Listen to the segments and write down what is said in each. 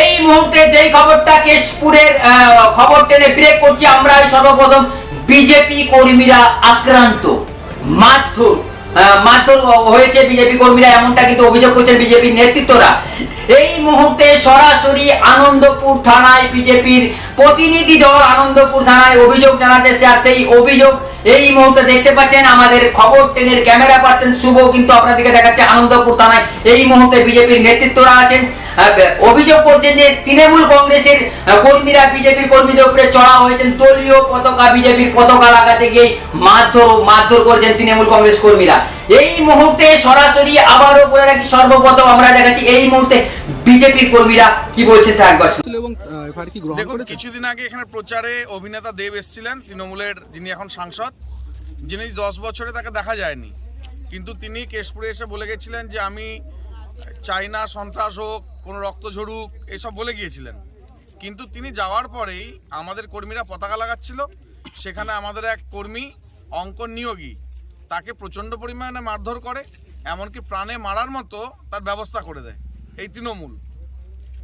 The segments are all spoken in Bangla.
এই মুহূর্তে যেই খবরটা কেশপুরের খবর টেনে ব্রেক করছি আমরা সর্বপ্রথম বিজেপি কর্মীরা আক্রান্ত হয়েছে বিজেপি কর্মীরা, এমনটা কিন্তু অভিযোগ করছেন বিজেপি নেতৃত্বরা। এই মুহূর্তে সরাসরি আনন্দপুর থানায় বিজেপির প্রতিনিধি দল আনন্দপুর থানায় অভিযোগ জানাতে এসে আর সেই অভিযোগ এই মুহূর্তে দেখতে পাচ্ছেন আমাদের খবর টেনের ক্যামেরা পার্সন শুভ কিন্তু আপনাদেরকে দেখাচ্ছে আনন্দপুর থানায়। এই মুহূর্তে বিজেপির নেতৃত্বরা আছেন। অভিযোগ করছেন যে তৃণমূল কংগ্রেসের কর্মীরা বিজেপির কর্মীদের উপরে চড়া হয়েছেন। দলীয় পতাকা বিজেপির পতাকা লাগাতে গিয়ে মারধর মারধর করেছেন তৃণমূল কংগ্রেস কর্মীরা। এই মুহূর্তে সরাসরি আবারও বলে রাখি, সর্বপ্রথম আমরা দেখাচ্ছি, এই মুহূর্তে বিজেপির কর্মীরা কি বলছেন তা একবার শুনুন। এবং এফআইআর কি গ্রহণ দেখুন কিছুদিন আগে এখানে প্রচারে অভিনেতা দেব এসেছিলেন তৃণমূলের যিনি এখন সাংসদ যিনি দশ বছরে তাকে দেখা যায়নি। কিন্তু তিনি কেশপুরে এসে বলে গেছিলেন যে আমি চাই না সন্ত্রাস হোক কোনো রক্ত ঝরুক এসব বলে গিয়েছিলেন। কিন্তু তিনি যাওয়ার পরেই আমাদের কর্মীরা পতাকা লাগাচ্ছিল। সেখানে আমাদের এক কর্মী অঙ্কন নিয়োগী তাকে প্রচণ্ড পরিমাণে মারধর করে এমনকি প্রাণে মারার মতো তার ব্যবস্থা করে দেয়। এই তৃণমূল।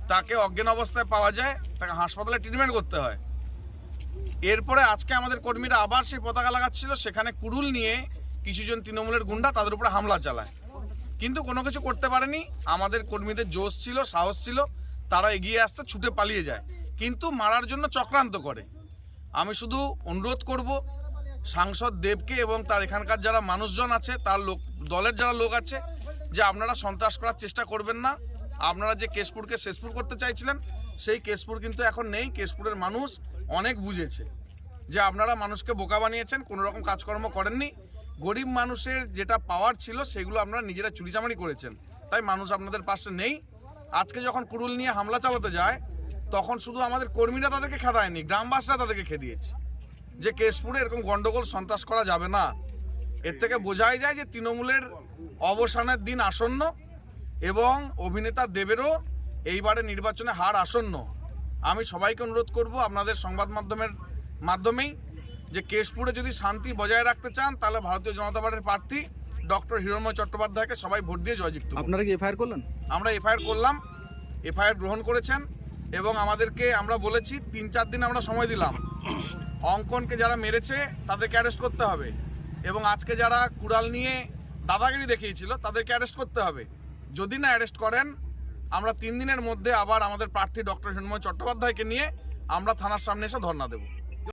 তাকে অজ্ঞান অবস্থায় পাওয়া যায়, তাকে হাসপাতালে ট্রিটমেন্ট করতে হয়। এরপরে আজকে আমাদের কর্মীরা আবার সেই পতাকা লাগাচ্ছিল, সেখানে কুড়ুল নিয়ে কিছুজন তৃণমূলের গুন্ডা তাদের উপরে হামলা চালায়। কিন্তু কোনো কিছু করতে পারেনি, আমাদের কর্মীদের জোশ ছিল, সাহস ছিল, তারা এগিয়ে আসতে, ছুটে পালিয়ে যায়। কিন্তু মারার জন্য চক্রান্ত করে। আমি শুধু অনুরোধ করব, সাংসদ দেবকে এবং তার এখানকার যারা মানুষজন আছে, তার লোক, দলের যারা লোক আছে, যে আপনারা সন্ত্রাস করার চেষ্টা করবেন না। আপনারা যে কেশপুরকে শেষপুর করতে চাইছিলেন, সেই কেশপুর কিন্তু এখন নেই। কেশপুরের মানুষ অনেক বুঝেছে যে আপনারা মানুষকে বোকা বানিয়েছেন, কোনো রকম কাজকর্ম করেননি। গরিব মানুষের যেটা পাওয়ার ছিল, সেগুলো আপনারা নিজেরা চুরিচামারি করেছেন। তাই মানুষ আপনাদের পাশে নেই। আজকে যখন কুরুল নিয়ে হামলা চালাতে যায়, তখন শুধু আমাদের কর্মীরা তাদেরকে খেদায়নি, গ্রামবাসীরা তাদেরকে খেদিয়েছে। যে কেশপুরে এরকম গন্ডগোল, সন্ত্রাস করা যাবে না। এর থেকে বোঝাই যায় যে তৃণমূলের অবসানের দিন আসন্ন। এবং অভিনেতা দেবেরও এইবারে নির্বাচনে হার আসন্ন। আমি সবাইকে অনুরোধ করব আপনাদের সংবাদ মাধ্যমের মাধ্যমেই যে কেশপুরে যদি শান্তি বজায় রাখতে চান তাহলে ভারতীয় জনতা পার্টির প্রার্থী ডক্টর হিরণময় চট্টোপাধ্যায়কে সবাই ভোট দিয়ে জয়যুক্ত আপনারা কি এফআইআর করলেন? আমরা এফআইআর করলাম এফআইআর গ্রহণ করেছেন এবং আমাদেরকে আমরা বলেছি তিন চার দিন আমরা সময় দিলাম। অঙ্কনকে যারা মেরেছে তাদেরকে অ্যারেস্ট করতে হবে এবং আজকে যারা কুড়াল নিয়ে দাদাগিরি দেখিয়েছিল তাদেরকে অ্যারেস্ট করতে হবে। যদি না অ্যারেস্ট করেন, আমরা তিন দিনের মধ্যে আবার আমাদের প্রার্থী ডক্টর হিরণময় চট্টোপাধ্যায়কে নিয়ে আমরা থানার সামনে এসে ধর্না দেবো।